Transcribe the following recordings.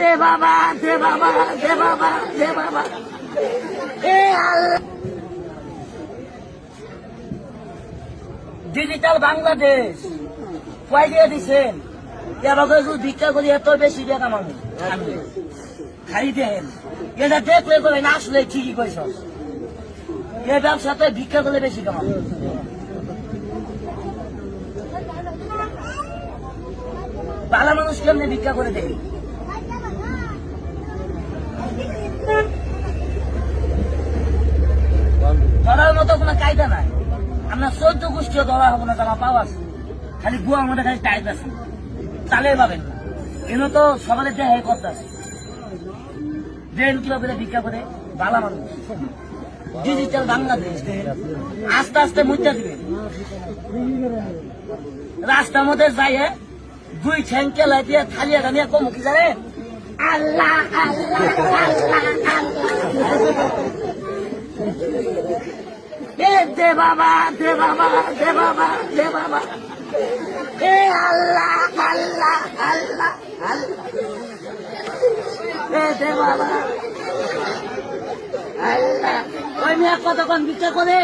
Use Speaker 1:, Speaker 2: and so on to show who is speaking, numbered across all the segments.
Speaker 1: দে বাবা দে বাবা দে বাবা দে বাবা। এ ডিজিটাল বাংলাদেশ কয় দিয়ে দিছেন? এবার ভিক্ষা করি, এত বেশি দিয়ে আমি খাই দেন এটা দেখলে করে না, আসলে ঠিকই কইস এ ব্যবসাতে ভিক্ষা করলে বেশি কামাবো ভালো মানুষ কেমনি ভিক্ষা করে দেয়? ধরার মতো কোনো কায়দা নাই। আমরা গোষ্ঠীও ধরা হব না পাওয়া আছে। খালি খালি টাইপ আছে। পাবেন তো সবাই করতে আছে। দেন কীভাবে ভিক্ষা করে? ভালো মানুষ। ডিজিটাল বাংলাদেশ। আস্তে আস্তে মুদ্রা দিবেন রাস্তার মধ্যে যাইয়ে দুই ঠ্যাং কেলাই দিয়ে থালিয়া গানিয়া কম কি জানে আল্লাহ আল্লাহ আল্লাহ দে বাবা দে বাবা দে বাবা দে বাবা এ আল্লাহ আল্লাহ আল্লাহ আল্লাহ দে বাবা আল্লাহ ওই কতক্ষণ ভিক্ষা করে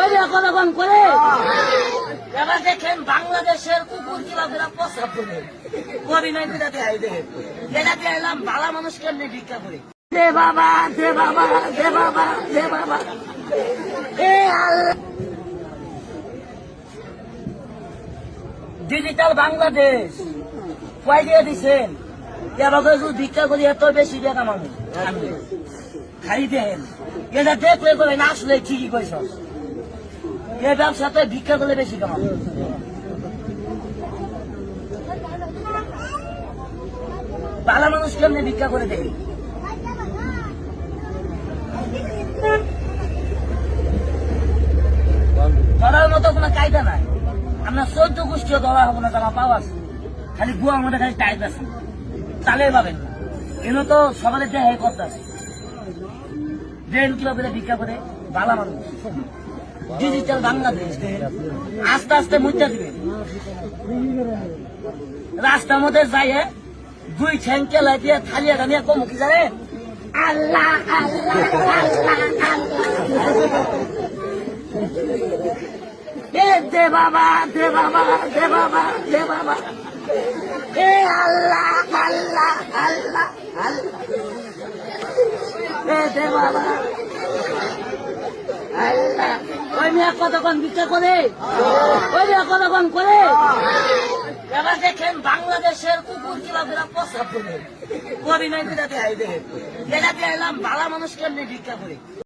Speaker 1: ওই কতক্ষণ করে এবার দেখেন বাংলাদেশের কুকুর কীভাবে প্রস্তাব করে করি নাই বিরাতে আই দেখেন যেটাতে এলাম ভালো মানুষ কেমনি ভিক্ষা করে? দে বাবা দে বাবা দে বাবা দে বাবা। এ ডিজিটাল বাংলাদেশ কয় দিয়ে দিছেন? এবার যদি ভিক্ষা করি এত বেশি দিয়ে আমি। খাই দেন। এটা দেখলে করে না আসলে ঠিকই কইস এ ব্যবসাতে ভিক্ষা করলে বেশি কামাবো ভালো মানুষ কেমনি ভিক্ষা করে দেয় ধরার মতো কোনো কায়দা নাই। আমরা চোদ্দ গোষ্ঠীও ধরা হব না তারা পাওয়া আছে। খালি গুয়ার মধ্যে খালি টাইপ আছে। চালে পাবেন এনে তো সবাই দেহে করতে আছে। দেন কীভাবে ভিক্ষা করে? ভালো মানুষ। ডিজিটাল বাংলাদেশ। আস্তে আস্তে মুদ্রা দিবেন রাস্তার মধ্যে যাইয়ে দুই ঠ্যাং কেলাই দিয়ে থালিয়া গানিয়া কম কি জানে আল্লাহ আল্লাহ আল্লাহ। আল্লাহ এ দে বাবা দে বাবা দে বাবা দে বাবা। এ আল্লাহ আল্লাহ আল্লাহ আল্লাহ। এ দে বাবা। আল্লাহ। ওই মেয়ে কতক্ষণ ভিক্ষা করে? ওই মেয়ে কতক্ষণ করে? এবার দেখেন বাংলাদেশের কুকুর কীভাবে প্রস্তাব করে। করি নাই বিরাতে আই দেখেন। যেটাতে এলাম ভালো মানুষ কেমনি ভিক্ষা করে?